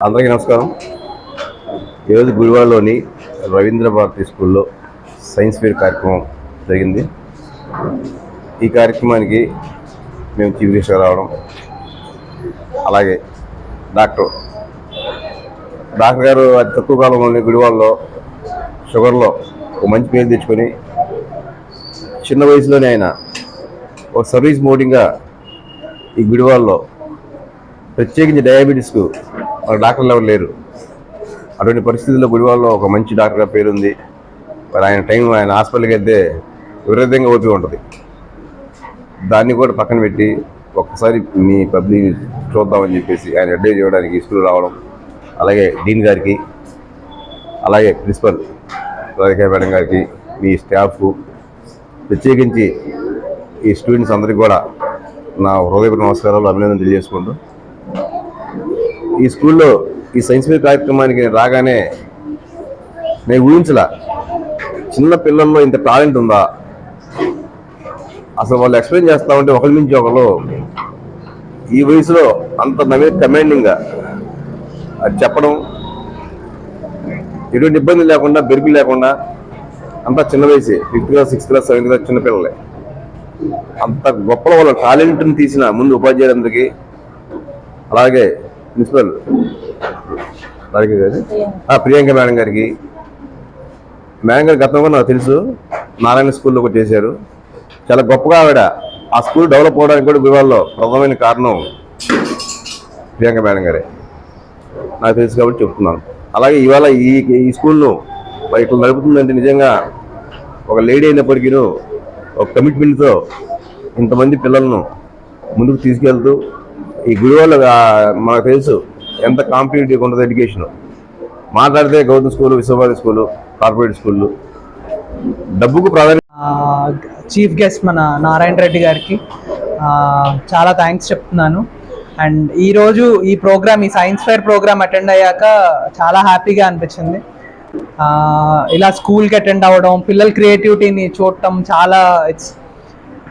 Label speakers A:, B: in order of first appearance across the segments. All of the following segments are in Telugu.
A: అందరికీ నమస్కారం. ఈరోజు గుడివాడలోని రవీంద్ర భారతి స్కూల్లో సైన్స్ ఫేర్ కార్యక్రమం జరిగింది. ఈ కార్యక్రమానికి మేము చీఫ్ గెస్ట్గా రావడం అలాగే డాక్టర్ డాక్టర్ గారు అతి తక్కువ కాలంలోనే గుడివాడలో షుగర్లో ఒక మంచి పేరు తెచ్చుకొని చిన్న వయసులోనే ఆయన ఒక సర్వీస్ మోడింగ్గా ఈ గుడివాడలో ప్రత్యేకించి డయాబెటీస్కు డాక్టర్లు ఎవరు లేరు. అటువంటి పరిస్థితుల్లో గుడివాడలో ఒక మంచి డాక్టర్గా పేరుంది. మరి ఆయన టైం ఆయన హాస్పిటల్కి వెళ్తే విపరీతంగా ఓపి ఉంటుంది. దాన్ని కూడా పక్కన పెట్టి ఒక్కసారి మీ పబ్లిక్ చూద్దామని చెప్పేసి ఆయన అడ్వైజ్ చేయడానికి స్కూల్ రావడం అలాగే డీన్ గారికి అలాగే ప్రిన్సిపల్ రాధికా మేడం గారికి మీ స్టాఫ్ ప్రత్యేకించి ఈ స్టూడెంట్స్ అందరికీ కూడా నా హృదయపూర్వ నమస్కారాలు అభినందన తెలియజేసుకుంటూ ఈ స్కూల్లో ఈ సైన్స్ ఫేర్ కార్యక్రమానికి రాగానే నేను ఊహించలా చిన్న పిల్లల్లో ఇంత టాలెంట్ ఉందా? అసలు వాళ్ళు ఎక్స్ప్లెయిన్ చేస్తా ఉంటే ఒకరి నుంచి ఒకరు ఈ వయసులో అంత నవే కమాండింగ్గా అది చెప్పడం ఎటువంటి ఇబ్బంది లేకుండా బెరుకు లేకుండా అంతా చిన్న వయసే fifth class sixth class seventh class చిన్నపిల్లలే అంత గొప్ప వాళ్ళ టాలెంట్ని తీసిన ముందు ఉపాధ్యాయులందరికీ అలాగే ప్రిన్సిపల్ రాధిక గారి. ఆ, ప్రియాంక మేడం గారికి. మేడం గారి గతంలో నాకు తెలుసు నారాయణ స్కూల్లో కూడా చేశారు. చాలా గొప్పగా ఆవిడ. ఆ స్కూల్ డెవలప్ అవడానికి కూడా గురువాల్లో ప్రధానమైన కారణం ప్రియాంక మేడం గారే. నాకు తెలుసు కాబట్టి చెప్తున్నాను. అలాగే ఇవాళ ఈ ఈ స్కూల్ను మరి ఇట్లా నడుపుతుందంటే నిజంగా ఒక లేడీ అయినప్పటికీ ఒక కమిట్మెంట్తో ఇంతమంది పిల్లలను ముందుకు తీసుకెళ్తూ ఈ గుడివాళ్ళు మనకు తెలుసు ఎంత కాంపిటేటివ్గా ఉంటుంది ఎడ్యుకేషన్ మాట్లాడితే Gautam school Vishwabharati school corporate స్కూళ్ళు. డబ్బుకు ప్రాధాన్యత
B: చీఫ్ గెస్ట్ మన నారాయణ రెడ్డి గారికి. చాలా థ్యాంక్స్ చెప్తున్నాను. అండ్ ఈరోజు ఈ ప్రోగ్రామ్ ఈ సైన్స్ ఫైర్ ప్రోగ్రామ్ అటెండ్ అయ్యాక చాలా హ్యాపీగా అనిపించింది. ఇలా స్కూల్కి అటెండ్ అవ్వడం పిల్లల క్రియేటివిటీని చూడటం చాలా ఇట్స్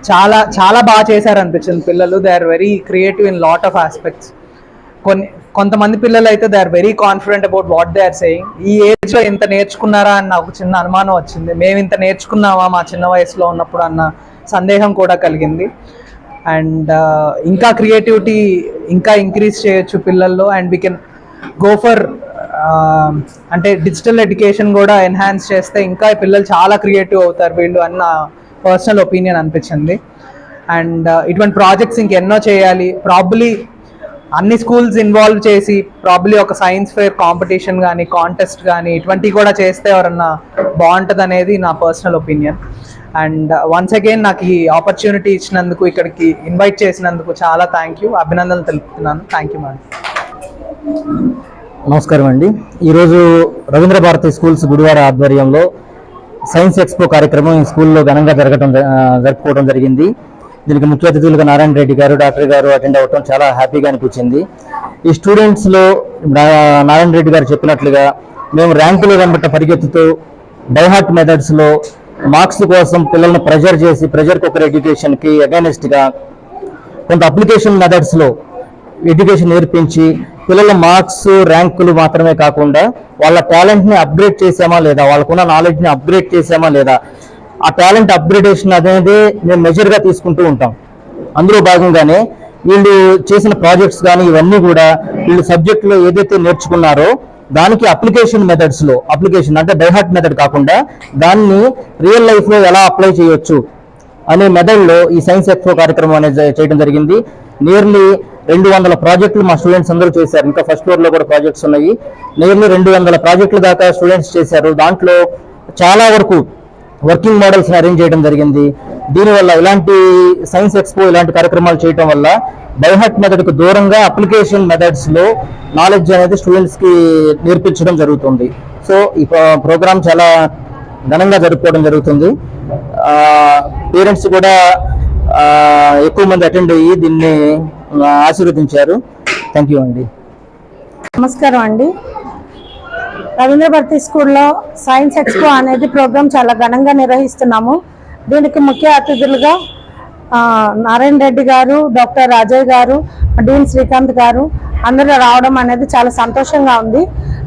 B: చాలా చాలా బాగా చేశారు అనిపించింది పిల్లలు. They are very creative in lot of aspects కొన్ని కొంతమంది పిల్లలు అయితే they are very confident about what they are saying ఈ ఏజ్లో ఇంత నేర్చుకున్నారా అని నాకు చిన్న అనుమానం వచ్చింది. మేము ఇంత నేర్చుకున్నామా మా చిన్న వయసులో ఉన్నప్పుడు అన్న సందేహం కూడా కలిగింది. అండ్ uh, ఇంకా క్రియేటివిటీ ఇంకా ఇంక్రీజ్ చేయొచ్చు పిల్లల్లో. And we can go for అంటే డిజిటల్ ఎడ్యుకేషన్ కూడా ఎన్హాన్స్ చేస్తే ఇంకా పిల్లలు చాలా క్రియేటివ్ అవుతారు వీళ్ళు అన్న పర్సనల్ ఒపీనియన్ అనిపించింది. అండ్ uh, ఇటువంటి ప్రాజెక్ట్స్ ఇంకెన్నో చేయాలి. ప్రాబ్లీ అన్ని స్కూల్స్ ఇన్వాల్వ్ చేసి ప్రాబ్లీ ఒక సైన్స్ ఫేర్ కాంపిటీషన్ కానీ కాంటెస్ట్ కానీ ఇటువంటివి కూడా చేస్తే ఎవరన్నా బాగుంటుంది అనేది నా personal opinion and once again నాకు ఈ ఆపర్చునిటీ ఇచ్చినందుకు ఇక్కడికి ఇన్వైట్ చేసినందుకు చాలా థ్యాంక్ యూ అభినందనలు తెలుపుతున్నాను. థ్యాంక్ యూ మేడం
C: నమస్కారం అండి. ఈరోజు రవీంద్ర భారతి స్కూల్స్ గుడివాడ ఆధ్వర్యంలో సైన్స్ ఎక్స్పో కార్యక్రమం ఈ స్కూల్లో ఘనంగా జరగటం జరుపుకోవడం జరిగింది. దీనికి ముఖ్య అతిథులుగా నారాయణ రెడ్డి గారు డాక్టర్ గారు అటెండ్ అవ్వటం చాలా హ్యాపీగా అనిపించింది. ఈ స్టూడెంట్స్లో నారాయణ రెడ్డి గారు చెప్పినట్లుగా మేము ర్యాంకులు వెంబట పరిగెత్తుతూ డైహార్ట్ మెథడ్స్లో మార్క్స్ కోసం పిల్లల్ని ప్రెజర్ చేసి ప్రెజర్ కుక్కర్ ఎడ్యుకేషన్కి అగైనెస్ట్గా కొంత అప్లికేషన్ మెథడ్స్లో ఎడ్యుకేషన్ నేర్పించి పిల్లల మార్క్స్ ర్యాంకులు మాత్రమే కాకుండా వాళ్ళ టాలెంట్ని అప్గ్రేడ్ చేసామా లేదా వాళ్ళకున్న నాలెడ్జ్ని అప్గ్రేడ్ చేసామా లేదా ఆ టాలెంట్ అప్గ్రేడేషన్ అనేది మేము మెజర్గా తీసుకుంటూ ఉంటాం. అందులో భాగంగానే వీళ్ళు చేసిన ప్రాజెక్ట్స్ కానీ ఇవన్నీ కూడా వీళ్ళు సబ్జెక్టులో ఏదైతే నేర్చుకున్నారో దానికి అప్లికేషన్ మెథడ్స్లో అప్లికేషన్ అంటే డైహార్ట్ మెథడ్ కాకుండా దాన్ని రియల్ లైఫ్లో ఎలా అప్లై చేయొచ్చు అనే మెథడ్లో ఈ సైన్స్ ఎక్స్పో కార్యక్రమం అనేది చేయడం జరిగింది. నియర్లీ రెండు వందల ప్రాజెక్టులు మా స్టూడెంట్స్ అందరూ చేశారు. ఇంకా ఫస్ట్ ఫ్లోర్లో కూడా ప్రాజెక్ట్స్ ఉన్నాయి. నియర్లీ రెండు వందల ప్రాజెక్టుల దాకా స్టూడెంట్స్ చేశారు. దాంట్లో చాలా వరకు వర్కింగ్ మోడల్స్ అరేంజ్ చేయడం జరిగింది. దీనివల్ల ఇలాంటి సైన్స్ ఎక్స్పో ఇలాంటి కార్యక్రమాలు చేయడం వల్ల బైహార్ట్ మెథడ్కు దూరంగా అప్లికేషన్ మెథడ్స్లో నాలెడ్జ్ అనేది స్టూడెంట్స్కి నేర్పించడం జరుగుతుంది. సో ఈ ప్రోగ్రామ్ చాలా ఘనంగా జరుపుకోవడం జరుగుతుంది. పేరెంట్స్ కూడా ఎక్కువ మంది అటెండ్ అయ్యి దీన్ని ఆశీర్వదించారు. థ్యాంక్ యూ అండి.
D: నమస్కారం అండి. రవీంద్ర భారతి స్కూల్లో సైన్స్ ఎక్స్పో అనేది ప్రోగ్రామ్ చాలా ఘనంగా నిర్వహిస్తున్నాము. దీనికి ముఖ్య అతిథులుగా నారాయణ రెడ్డి గారు డాక్టర్ రాజయ్ గారు డీన్ శ్రీకాంత్ గారు అందరూ రావడం అనేది చాలా సంతోషంగా ఉంది.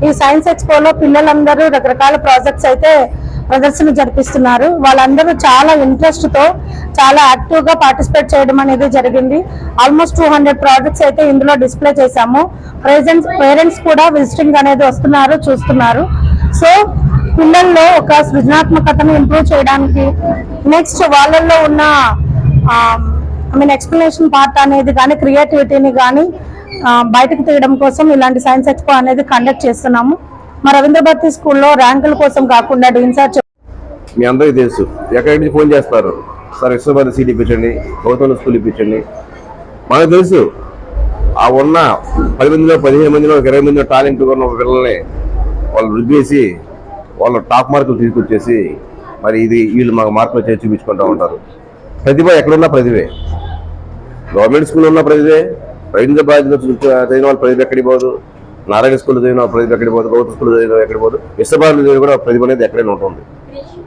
D: ఈ సైన్స్ ఎక్స్పోలో పిల్లలందరూ రకరకాల ప్రాజెక్ట్స్ అయితే ప్రదర్శన జరిపిస్తున్నారు. వాళ్ళందరూ చాలా ఇంట్రెస్ట్తో చాలా యాక్టివ్గా పార్టిసిపేట్ చేయడం అనేది జరిగింది. ఆల్మోస్ట్ టూ హండ్రెడ్ ప్రాజెక్ట్స్ అయితే ఇందులో డిస్ప్లే చేశాము. ప్రెజెంట్స్ పేరెంట్స్ కూడా విజిటింగ్ అనేది వస్తున్నారు చూస్తున్నారు. సో పిల్లల్లో ఒక సృజనాత్మకతను ఇంప్రూవ్ చేయడానికి నెక్స్ట్ వాళ్ళల్లో ఉన్న ఐ మీన్ ఎక్స్ప్లెనేషన్ పార్ట్ అనేది కానీ క్రియేటివిటీని కానీ బయటకు తీయడం కోసం ఇలాంటి సైన్స్ ఎక్స్పో అనేది కండక్ట్ చేస్తున్నాము. మా రవీంద్ర భారతి స్కూల్లో ర్యాంకుల కోసం కాకుండా ఇన్ఛార్జ్
A: మీ అందరికీ తెలుసు. ఎక్కడి నుంచి ఫోన్ చేస్తారు? సార్ విశ్వభారత సీట్ ఇప్పించండి గౌతమ స్కూల్ ఇప్పించండి. మనకు తెలుసు ఆ ఉన్న పది మందిలో పదిహేను మందిలో ఇరవై మందిలో టాలెంట్ ఉన్న పిల్లల్ని వాళ్ళు రుద్దేసి వాళ్ళు టాప్ మార్కులు తీసుకొచ్చేసి మరి ఇది వీళ్ళు మాకు మార్కులు చేసి చూపించుకుంటూ ఉంటారు. ప్రతిభ ఎక్కడున్నా ప్రతిభే. గవర్నమెంట్ స్కూల్ ఉన్న ప్రతిభే. రవీంద్ర బాధ్యత చదివిన వాళ్ళ ప్రతిభ ఎక్కడికి పోదు. నారాయణ స్కూల్ చదివిన వాళ్ళ ప్రతిభ ఎక్కడికి పోదు ప్రభుత్వ స్కూల్ చదివిన ఎక్కడ ఎక్కడికి పోదు విశ్వభారతి చదివిన కూడా ప్రతిభ అనేది ఎక్కడైనా ఉంటుంది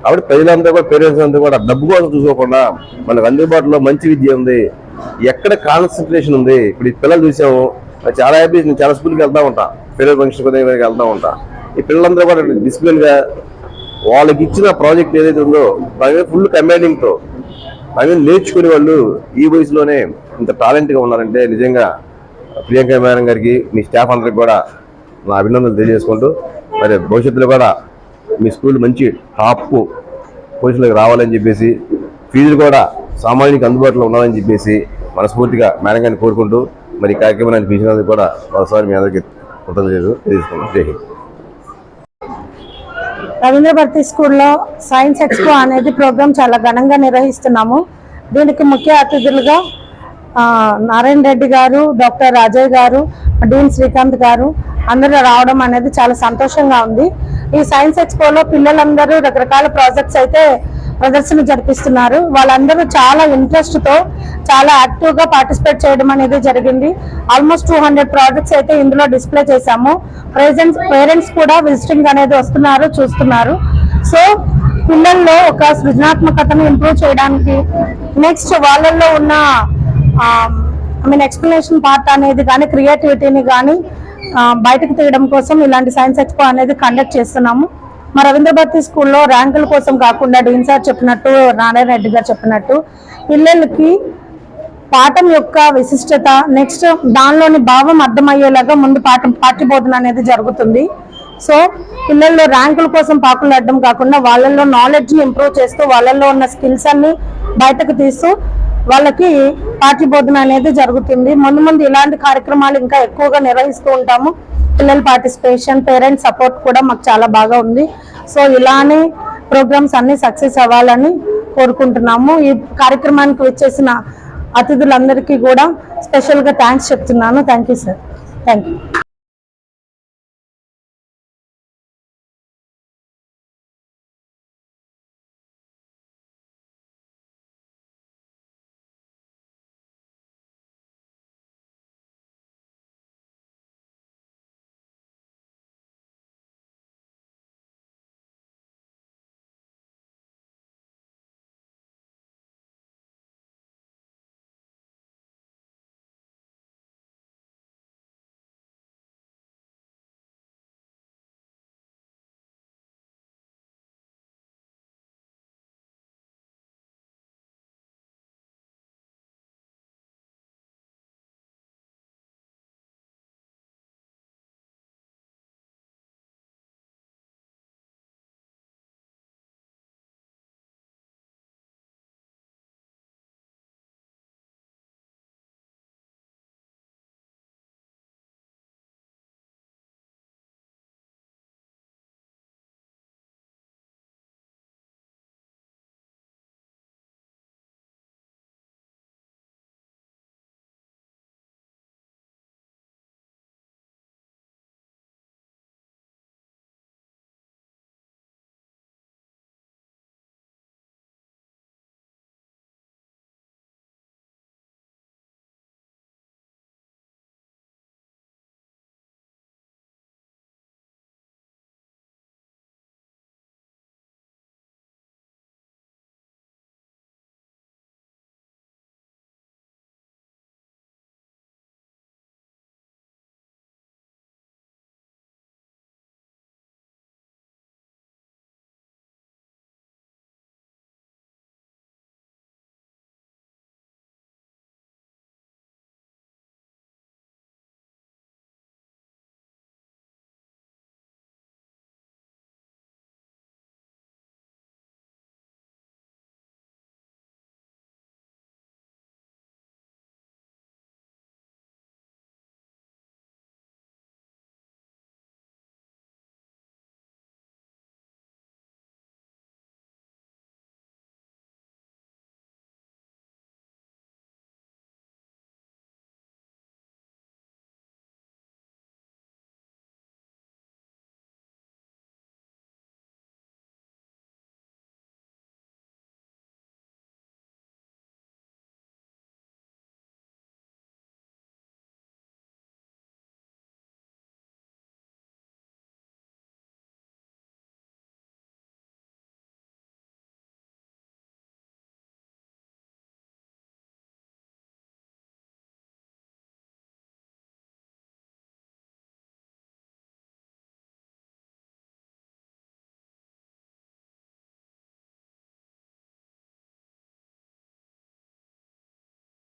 A: కాబట్టి ప్రజలంతా కూడా పేరెంట్స్ అంతా కూడా డబ్బు కోసం చూసుకోకుండా మనకు అందుబాటులో మంచి విద్య ఉంది ఎక్కడ కాన్సన్ట్రేషన్ ఉంది ఇప్పుడు ఈ పిల్లలు చూసాము చాలా హ్యాపీ నేను చాలా స్కూల్కి వెళ్తూ ఉంటా పిల్లల ఫంక్షన్ కూడా వెళ్తా ఉంటా. ఈ పిల్లలందరూ కూడా డిసిప్లిన్గా వాళ్ళకి ఇచ్చిన ప్రాజెక్ట్ ఏదైతే ఉందో దాని మీద ఫుల్ కమాండింగ్తో దాని మీద నేర్చుకునే వాళ్ళు ఈ వయసులోనే ఇంత టాలెంట్గా ఉన్నారంటే నిజంగా ప్రియాంక మేడం గారికి మీ స్టాఫ్ అందరికి కూడా నా అభినందనలు తెలియజేసుకుంటూ మరి భవిష్యత్తులో కూడా మీ స్కూల్ మంచి టాప్ పొజిషన్లోకి రావాలని చెప్పేసి ఫీజులు కూడా సామాన్యునికి అందుబాటులో ఉండాలని చెప్పేసి మనస్ఫూర్తిగా మేడం గారిని కోరుకుంటూ మరి ఈ కార్యక్రమాన్ని పిలిచినందుకు కూడా ఒకసారి మీ అందరికీ కృతజ్ఞతలు తెలియజేసుకున్నాం జై హింద్.
D: రవీంద్ర భారతి స్కూల్లో సైన్స్ ఎక్స్పో అనేది ప్రోగ్రామ్ చాలా ఘనంగా నిర్వహిస్తున్నాము. దీనికి ముఖ్య అతిథులుగా నారాయణ రెడ్డి గారు డాక్టర్ రాజయ్య గారు డీన్ శ్రీకాంత్ గారు అందరూ రావడం అనేది చాలా సంతోషంగా ఉంది. ఈ సైన్స్ ఎక్స్పోలో పిల్లలందరూ రకరకాల ప్రాజెక్ట్స్ అయితే ప్రదర్శన జరిపిస్తున్నారు. వాళ్ళందరూ చాలా ఇంట్రెస్ట్తో చాలా యాక్టివ్గా పార్టిసిపేట్ చేయడం అనేది జరిగింది. ఆల్మోస్ట్ టూ హండ్రెడ్ ప్రాజెక్ట్స్ అయితే ఇందులో డిస్ప్లే చేశాము. ప్రెజెంట్స్ పేరెంట్స్ కూడా విజిటింగ్ అనేది వస్తున్నారు చూస్తున్నారు. సో పిల్లల్లో ఒక సృజనాత్మకతను ఇంప్రూవ్ చేయడానికి నెక్స్ట్ వాళ్ళల్లో ఉన్న ఐ మీన్ ఎక్స్ప్లెనేషన్ పార్ట్ అనేది కానీ క్రియేటివిటీని కానీ uh, బయటకు తీయడం కోసం ఇలాంటి సైన్స్ ఎక్స్పో అనేది కండక్ట్ చేస్తున్నాము. మా రవీంద్ర భారతి స్కూల్లో ర్యాంకుల కోసం కాకుండా డీన్ సార్ చెప్పినట్టు నారాయణ రెడ్డి గారు చెప్పినట్టు పిల్లలకి పాఠం యొక్క విశిష్టత నెక్స్ట్ దానిలోని భావం అర్థమయ్యేలాగా ముందు పాఠం పాఠ్యబోధన అనేది జరుగుతుంది. సో పిల్లల్లో ర్యాంకుల కోసం పాకులాడడం కాకుండా వాళ్ళల్లో నాలెడ్జ్ని ఇంప్రూవ్ చేస్తూ వాళ్ళల్లో ఉన్న స్కిల్స్ అన్ని బయటకు తీస్తూ వాళ్ళకి పాఠ్యబోధన అనేది జరుగుతుంది. ముందు ముందు ఇలాంటి కార్యక్రమాలు ఇంకా ఎక్కువగా నిర్వహిస్తూ ఉంటాము. పిల్లల పార్టిసిపేషన్ పేరెంట్స్ సపోర్ట్ కూడా మాకు చాలా బాగా ఉంది. సో ఇలానే ప్రోగ్రామ్స్ అన్ని సక్సెస్ అవ్వాలని కోరుకుంటున్నాము. ఈ కార్యక్రమానికి వచ్చేసిన అతిథులందరికీ కూడా స్పెషల్గా థ్యాంక్స్ చెప్తున్నాను. Thank you sir. థ్యాంక్